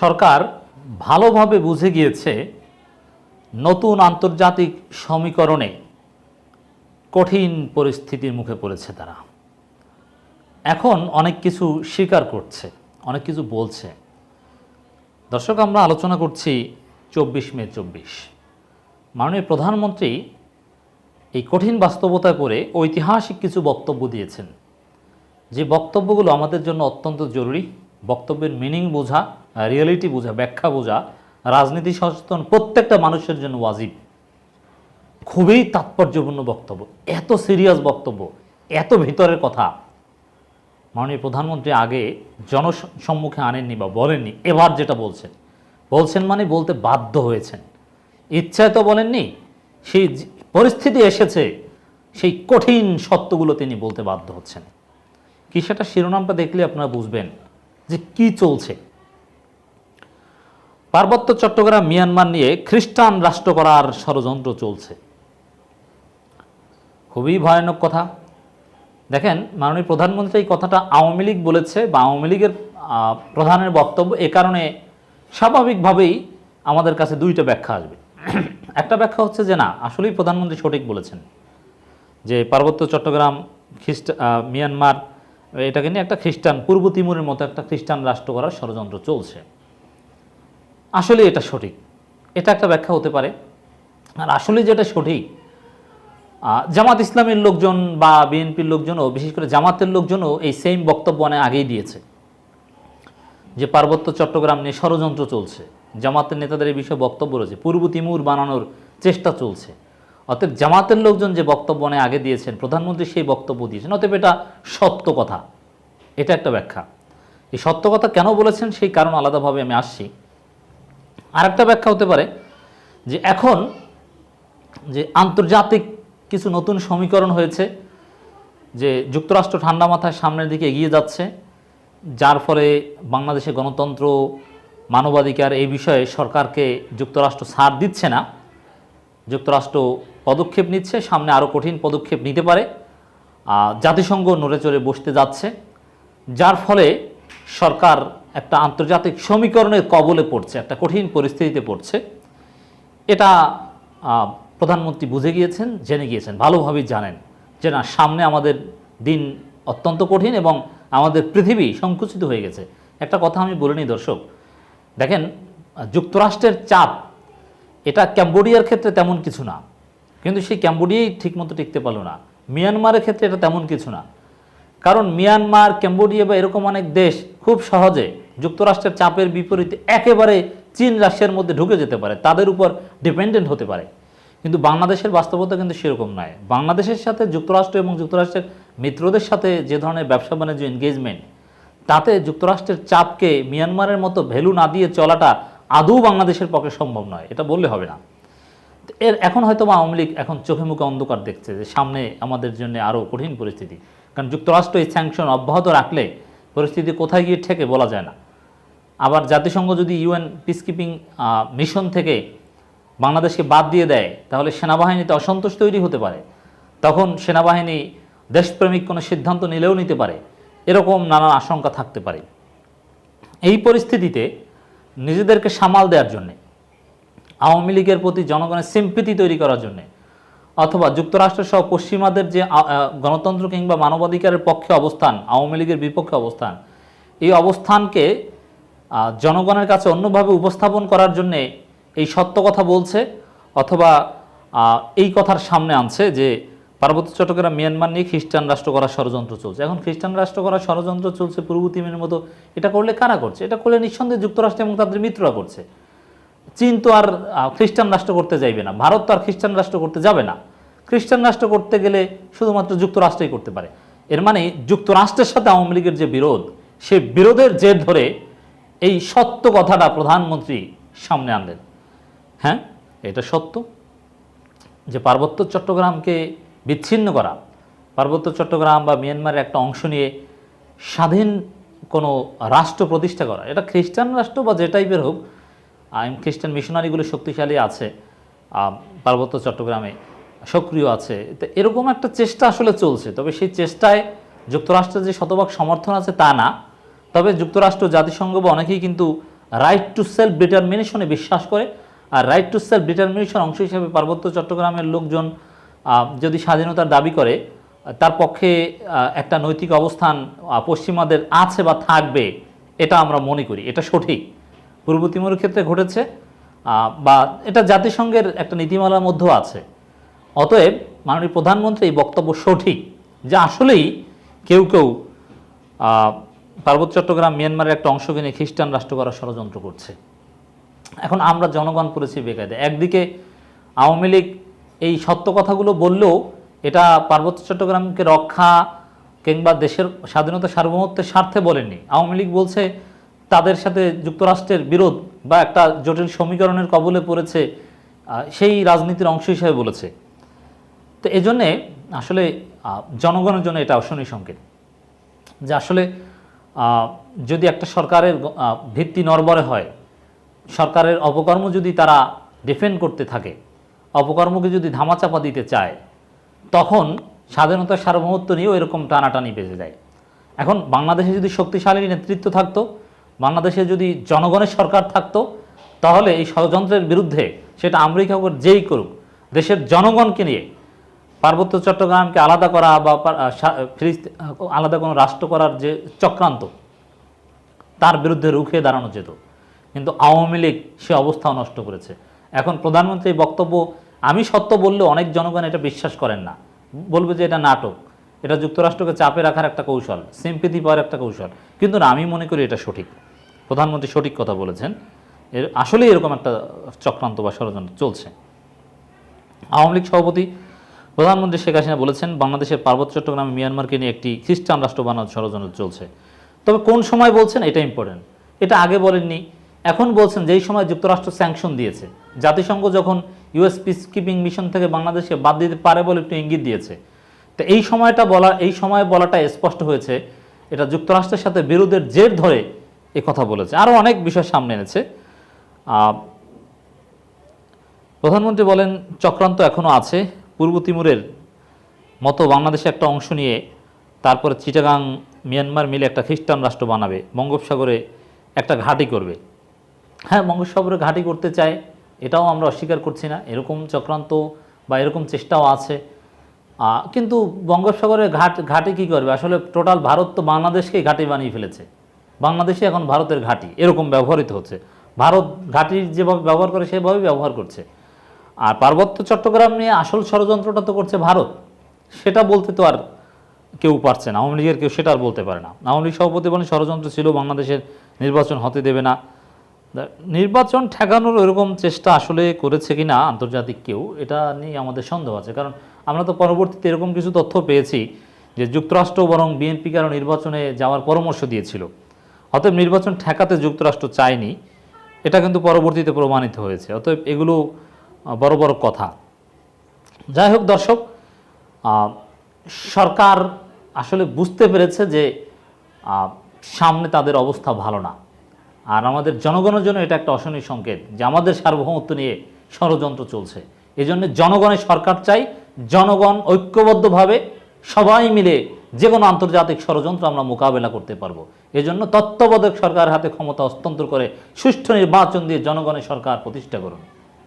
সরকার ভালোভাবে বুঝে গিয়েছে নতুন আন্তর্জাতিক সমীকরণে কঠিন পরিস্থিতির মুখে পড়েছে তারা। এখন অনেক কিছু স্বীকার করছে, অনেক কিছু বলছে। দর্শক, আমরা আলোচনা করছি চব্বিশ মে চব্বিশ। মাননীয় প্রধানমন্ত্রী এই কঠিন বাস্তবতায় পড়ে ঐতিহাসিক কিছু বক্তব্য দিয়েছেন। যে বক্তব্যগুলো আমাদের জন্য অত্যন্ত জরুরি, বক্তব্যের মিনিং বোঝা রিয়েলিটি বোঝা, ব্যাখ্যা বোঝা, রাজনীতি সচেতন প্রত্যেকটা মানুষের জন্য ওয়াজিব। খুবই তাৎপর্যপূর্ণ বক্তব্য, এত সিরিয়াস বক্তব্য, এত ভিতরের কথা। মাননীয় প্রধানমন্ত্রী আগে জনসম্মুখে আনেননি বা বলেননি, এবার যেটা বলছেন। বলছেন মানে বলতে বাধ্য হয়েছেন। ইচ্ছায় তো বলেননি, সেই পরিস্থিতি এসেছে, সেই কঠিন সত্যগুলো তিনি বলতে বাধ্য হচ্ছেন। কি সেটা শিরোনামটা দেখলে আপনারা বুঝবেন যে কি চলছে। পার্বত্য চট্টগ্রাম, মিয়ানমার নিয়ে খ্রিস্টান রাষ্ট্র করার ষড়যন্ত্র চলছে। খুবই ভয়ানক কথা। দেখেন, মাননীয় প্রধানমন্ত্রী এই কথাটা আওয়ামী লীগ বলেছে বা আওয়ামী লীগের প্রধানের বক্তব্য এ কারণে স্বাভাবিকভাবেই আমাদের কাছে দুইটা ব্যাখ্যা আসবে। একটা ব্যাখ্যা হচ্ছে যে না, আসলেই প্রধানমন্ত্রী সঠিক বলেছেন যে পার্বত্য চট্টগ্রাম, খ্রিস্ট মিয়ানমার, এটাকে নিয়ে একটা খ্রিস্টান, পূর্ব তিমুরের মতো একটা খ্রিস্টান রাষ্ট্র করার ষড়যন্ত্র চলছে। আসলে এটা সঠিক। এটা একটা ব্যাখ্যা হতে পারে। আর আসলে যেটা সঠিক জামাত ইসলামের লোকজন বা বিএনপির লোকজনও, বিশেষ করে জামাতের লোকজনও এই সেম বক্তব্য অনেক আগেই দিয়েছে। যে পার্বত্য চট্টগ্রাম নিয়ে ষড়যন্ত্র চলছে। জামাতের নেতাদের এই বিষয়ে বক্তব্য রয়েছে। পূর্ব তিমুর বানানোর চেষ্টা চলছে। অতএব জামাতের লোকজন যে বক্তব্য অনেক আগে দিয়েছেন, প্রধানমন্ত্রী সেই বক্তব্য দিয়েছেন, অতএব এটা সত্য কথা। এটা একটা ব্যাখ্যা। এই সত্য কথা কেন বলেছেন সেই কারণ আলাদাভাবে আমি আসছি। আরেকটা ব্যাখ্যা হতে পারে যে এখন যে আন্তর্জাতিক কিছু নতুন সমীকরণ হয়েছে, যে যুক্তরাষ্ট্র ঠান্ডা মাথায় সামনের দিকে এগিয়ে যাচ্ছে, যার ফলে বাংলাদেশে গণতন্ত্র, মানবাধিকার এই বিষয়ে সরকারকে যুক্তরাষ্ট্র ছাড় দিচ্ছে না। যুক্তরাষ্ট্র পদক্ষেপ নিচ্ছে, সামনে আরও কঠিন পদক্ষেপ নিতে পারে। জাতিসংঘ নড়ে চড়ে বসতে যাচ্ছে, যার ফলে সরকার একটা আন্তর্জাতিক সমীকরণের কবলে পড়ছে, একটা কঠিন পরিস্থিতিতে পড়ছে। এটা প্রধানমন্ত্রী বুঝে গিয়েছেন, জেনে গিয়েছেন, ভালোভাবেই জানেন যে না, সামনে আমাদের দিন অত্যন্ত কঠিন এবং আমাদের পৃথিবী সংকুচিত হয়ে গেছে। একটা কথা আমি বলে নিই, দর্শক, দেখেন, যুক্তরাষ্ট্রের চাপ, এটা ক্যাম্বোডিয়ার ক্ষেত্রে তেমন কিছু না। কিন্তু সেই ক্যাম্বোডিয়াই ঠিকমতো টিকতে পারল না। মিয়ানমারের ক্ষেত্রে এটা তেমন কিছু না। কারণ মিয়ানমার, ক্যাম্বোডিয়া বা এরকম অনেক দেশ খুব সহজে যুক্তরাষ্ট্রের চাপের বিপরীতে একেবারে চীন রাশিয়ার মধ্যে ঢুকে যেতে পারে। তাদের উপর ডিপেন্ডেন্ট হতে পারে। কিন্তু বাংলাদেশের বাস্তবতা কিন্তু সেরকম নয়। বাংলাদেশের সাথে যুক্তরাষ্ট্র এবং যুক্তরাষ্ট্রের মিত্রদের সাথে যে ধরনের ব্যবসা বাণিজ্য এনগেজমেন্ট তাতে যুক্তরাষ্ট্রের চাপকে মিয়ানমারের মতো ভ্যালু না দিয়ে চলাটা আদৌ বাংলাদেশের পক্ষে সম্ভব নয়। এটা বললে হবে না। এর এখন হয়তো বা আওয়ামী লীগ এখন চোখে মুখে অন্ধকার দেখছে যে সামনে আমাদের জন্য আরও কঠিন পরিস্থিতি। কারণ যুক্তরাষ্ট্র এই স্যাংশন অব্যাহত রাখলে পরিস্থিতি কোথায় গিয়ে ঠেকে বলা যায় না। আবার জাতিসংঘ যদি ইউএন পিসকিপিং মিশন থেকে বাংলাদেশকে বাদ দিয়ে দেয়, তাহলে সেনাবাহিনীতে অসন্তোষ তৈরি হতে পারে। তখন সেনাবাহিনী দেশপ্রেমিক কোনো সিদ্ধান্ত নিলেও নিতে পারে। এরকম নানান আশঙ্কা থাকতে পারে। এই পরিস্থিতিতে নিজেদেরকে সামাল দেওয়ার জন্যে, আওয়ামী লীগের প্রতি জনগণের সিম্পিতি তৈরি করার জন্যে অথবা যুক্তরাষ্ট্র সহ পশ্চিমাদের যে গণতন্ত্র কিংবা মানবাধিকারের পক্ষে অবস্থান, আওয়ামী লীগের বিপক্ষে অবস্থান, এই অবস্থানকে জনগণের কাছে অন্যভাবে উপস্থাপন করার জন্যে এই সত্য কথা বলছে, অথবা এই কথার সামনে আনছে যে, পার্বত্য চট্টগ্রাম, মিয়ানমার নিয়ে খ্রিস্টান রাষ্ট্র করার ষড়যন্ত্র চলছে। এখন খ্রিস্টান রাষ্ট্র করার ষড়যন্ত্র চলছে পূর্ব তিমের মতো, এটা করলে কারা করছে? এটা করলে নিঃসন্দেহে যুক্তরাষ্ট্র এবং তাদের মিত্ররা করছে। চীন তো আর খ্রিস্টান রাষ্ট্র করতে যাইবে না। ভারত তো আর খ্রিস্টান রাষ্ট্র করতে যাবে না। খ্রিস্টান রাষ্ট্র করতে গেলে শুধুমাত্র যুক্তরাষ্ট্রই করতে পারে। এর মানে যুক্তরাষ্ট্রের সাথে আওয়ামী লীগের যে বিরোধ, সে বিরোধের জের ধরে এই সত্য কথাটা প্রধানমন্ত্রী সামনে আনলেন। হ্যাঁ এটা সত্য যে পার্বত্য চট্টগ্রামকে বিচ্ছিন্ন করা, পার্বত্য চট্টগ্রাম বা মিয়ানমারের একটা অংশ নিয়ে স্বাধীন কোনো রাষ্ট্র প্রতিষ্ঠা করা, এটা খ্রিস্টান রাষ্ট্র বা যে টাইপের হোক খ্রিস্টান মিশনারিগুলো শক্তিশালী আছে পার্বত্য চট্টগ্রামে সক্রিয় আছে। তো এরকম একটা চেষ্টা আসলে চলছে। তবে সেই চেষ্টায় যুক্তরাষ্ট্রের যে শতভাগ সমর্থন আছে তা না। তবে যুক্তরাষ্ট্র জাতিসংঘ বা অনেকেই কিন্তু রাইট টু সেলফ ডিটারমিনেশনে বিশ্বাস করে। আর রাইট টু সেলফ ডিটারমিনেশন অংশ হিসেবে পার্বত্য চট্টগ্রামের লোকজন যদি স্বাধীনতার দাবি করে, তার পক্ষে একটা নৈতিক অবস্থান পশ্চিমাদের আছে বা থাকবে, এটা আমরা মনে করি। এটা সঠিক। পূর্ব তিমুরের ক্ষেত্রে ঘটেছে বা এটা জাতিসংঘের একটা নীতিমালার মধ্যেও আছে। অতএব মাননীয় প্রধানমন্ত্রী এই বক্তব্য সঠিক, যে আসলেই কেউ কেউ পার্বত্য চট্টগ্রাম, মিয়ানমারের একটা অংশকে নিয়ে খ্রিস্টান রাষ্ট্র করার ষড়যন্ত্র করছে। এখন আমরা জনগণ করেছি বেকায়দে। একদিকে আওয়ামী লীগ এই সত্য কথাগুলো বললেও এটা পার্বত্য চট্টগ্রামকে রক্ষা কিংবা দেশের স্বাধীনতা সার্বভৌমত্বের স্বার্থে বলেনি আওয়ামী লীগ বলছে তাদের সাথে যুক্তরাষ্ট্রের বিরোধ বা একটা জটিল সমীকরণের কবলে পড়েছে সেই রাজনীতির অংশ হিসেবে বলেছে। তো এজন্যে আসলে জনগণের জন্য এটা অশনি সংকেত। যে আসলে যদি একটা সরকারের ভিত্তি নরবরে হয়, সরকারের অপকর্ম যদি তারা ডিফেন্ড করতে থাকে, অপকর্মকে যদি ধামাচাপা দিতে চায়, তখন স্বাধীনতার সার্বভৌমত্ব নিয়েও এরকম টানাটানি বেজে যায় এখন বাংলাদেশে যদি শক্তিশালী নেতৃত্ব থাকতো বাংলাদেশে যদি জনগণের সরকার থাকতো তাহলে এই ষড়যন্ত্রের বিরুদ্ধে সেটা আমেরিকা হোক যেই করুক দেশের জনগণকে নিয়ে পার্বত্য চট্টগ্রামকে আলাদা করা বা পা- আহ, সা- ফিলিস্তি- আহ, আলাদা কোনো রাষ্ট্র করার যে চক্রান্ত তার বিরুদ্ধে রুখে দাঁড়ানো যেত। কিন্তু আওয়ামী লীগ সে অবস্থাও নষ্ট করেছে। এখন প্রধানমন্ত্রী বক্তব্য আমি সত্য বললেও অনেক জনগণ এটা বিশ্বাস করেন না। বলবে যে এটা নাটক। এটা যুক্তরাষ্ট্রকে চাপে রাখার একটা কৌশল সিম্পিতি পাওয়ার একটা কৌশল। কিন্তু না আমি মনে করি এটা সঠিক। প্রধানমন্ত্রী সঠিক কথা বলেছেন। এর আসলেই এরকম একটা চক্রান্ত বা ষড়যন্ত্র চলছে। আওয়ামী লীগ সভাপতি প্রধানমন্ত্রী শেখ হাসিনা বলেছেন, বাংলাদেশের পার্বত্য চট্টগ্রামে, মিয়ানমারকে নিয়ে একটি খ্রিস্টান রাষ্ট্র বানানোর ষড়যন্ত্র চলছে। তবে কোন সময় বলছেন এটা ইম্পর্টেন্ট এটা আগে বলেননি। এখন বলছেন যেই সময় যুক্তরাষ্ট্র স্যাংশন দিয়েছে। জাতিসংঘ যখন ইউএস পিস কিপিং মিশন থেকে বাংলাদেশকে বাদ দিতে পারে বলে একটু ইঙ্গিত দিয়েছে। তো এই সময়টা বলা, এই সময় বলাটা স্পষ্ট হয়েছে। এটা যুক্তরাষ্ট্রের সাথে বিরোধের জের ধরে এ কথা বলেছে। আরও অনেক বিষয় সামনে এনেছে। প্রধানমন্ত্রী বলেন, চক্রান্ত এখনও আছে। পূর্ব তিমুরের মতো বাংলাদেশে একটা অংশ নিয়ে তারপরে চিটাগাং, মিয়ানমার মিলে একটা খ্রিস্টান রাষ্ট্র বানাবে। বঙ্গোপসাগরে একটা ঘাঁটি করবে। হ্যাঁ বঙ্গোপসাগরে ঘাঁটি করতে চায়, এটাও আমরা অস্বীকার করছি না। এরকম চক্রান্ত বা এরকম চেষ্টাও আছে। কিন্তু বঙ্গোপসাগরে ঘাট, ঘাঁটি কী করবে? আসলে টোটাল ভারত তো বাংলাদেশকেই ঘাঁটি বানিয়ে ফেলেছে। বাংলাদেশে এখন ভারতের ঘাঁটি এরকম ব্যবহৃত হচ্ছে। ভারত ঘাঁটি যেভাবে ব্যবহার করে, সেভাবেই ব্যবহার করছে। আর পার্বত্য চট্টগ্রাম নিয়ে আসল ষড়যন্ত্রটা তো করছে ভারত। সেটা বলতে তো আর কেউ পারছে না। আওয়ামী লীগের কেউ সেটা আর বলতে পারে না। আওয়ামী লীগ সভাপতি বলেন ষড়যন্ত্র ছিল, বাংলাদেশের নির্বাচন হতে দেবে না। নির্বাচন ঠেকানোর এরকম চেষ্টা আসলে করেছে কিনা আন্তর্জাতিক কেউ, এটা নিয়ে আমাদের সন্দেহ আছে। কারণ আমরা তো পরবর্তীতে এরকম কিছু তথ্য পেয়েছি যে যুক্তরাষ্ট্র বরং বিএনপিকে আরও নির্বাচনে যাওয়ার পরামর্শ দিয়েছিল। অতএব নির্বাচন ঠেকাতে যুক্তরাষ্ট্র চায়নি, এটা কিন্তু পরবর্তীতে প্রমাণিত হয়েছে। অতএব এগুলো বড় বড় কথা। যাই হোক দর্শক সরকার আসলে বুঝতে পেরেছে যে সামনে তাদের অবস্থা ভালো না। আর আমাদের জনগণের জন্য এটা একটা অশনি সংকেত যে আমাদের সার্বভৌমত্ব নিয়ে ষড়যন্ত্র চলছে। এই জন্য জনগণের সরকার চাই, জনগণ ঐক্যবদ্ধভাবে সবাই মিলে যে কোনো আন্তর্জাতিক ষড়যন্ত্র আমরা মোকাবেলা করতে পারব। এজন্য তত্ত্বাবধায়ক সরকার হাতে ক্ষমতা হস্তান্তর করে সুষ্ঠু নির্বাচন দিয়ে জনগণের সরকার প্রতিষ্ঠা করুন।